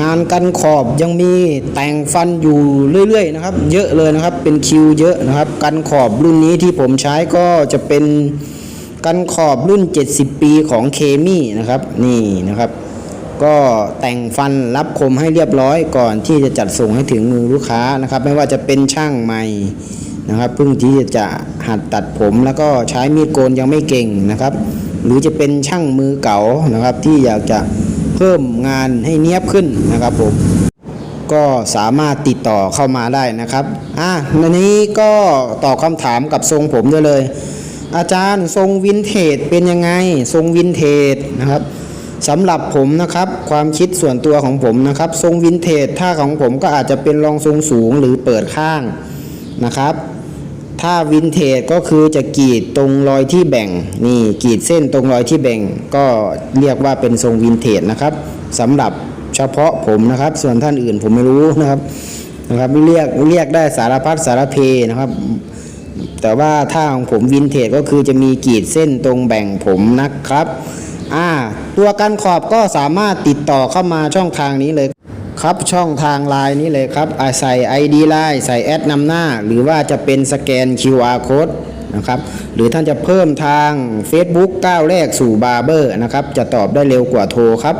งานกันขอบยังมีแต่งฟันอยู่เรื่อยๆนะครับ เยอะเลยนะครับเป็นคิวเยอะนะครับ กันขอบรุ่นนี้ที่ผมใช้ก็จะเป็นกันขอบรุ่น 70 ปีของเคมี่นะครับนี่นะครับ ก็แต่งฟันรับคมให้เรียบร้อยก่อนที่จะจัดส่งให้ถึงมือลูกค้านะครับ ไม่ว่าจะเป็นช่างใหม่นะครับเพิ่งที่จะหัดตัดผมแล้วก็ใช้มีดโกนยังไม่เก่งนะครับ หรือจะเป็นช่างมือเก่านะครับที่อยากจะ พิ่มงานให้เนียบขึ้นนะครับผมก็สามารถติดต่อเข้ามาได้นะครับอะในนี้ก็ตอบคำถามกับทรงผมได้เลย อาจารย์ทรงวินเทจเป็นยังไงทรงวินเทจนะครับสำหรับผมนะครับความคิดส่วนตัวของผมนะครับ ทรงวินเทจถ้าของผมก็อาจจะเป็นรองทรงสูงหรือเปิดข้างนะครับ ถ้าวินเทจก็คือจะกรีดตรงรอยที่แบ่งนี่กรีดเส้นตรงรอยที่แบ่ง ก็เรียกว่าเป็นทรงวินเทจนะครับสำหรับเฉพาะผมนะครับ ส่วนท่านอื่นผมไม่รู้นะครับนะครับเรียกเรียกได้สารพัดสารเพนะครับ แต่ว่าถ้าของผมวินเทจก็คือจะมีกรีดเส้นตรงแบ่งผมนะครับอ่าตัวกันขอบก็สามารถติดต่อเข้ามาช่องทางนี้เลย ครับช่องทางไลน์นี้เลยครับอาใส่ ID ไลน์ใส่แอดนำหน้า หรือว่าจะเป็นสแกน QR code นะครับหรือท่านจะเพิ่มทาง Facebook ก้าวแรกสู่บาร์เบอร์นะครับจะตอบได้เร็วกว่าโทรครับ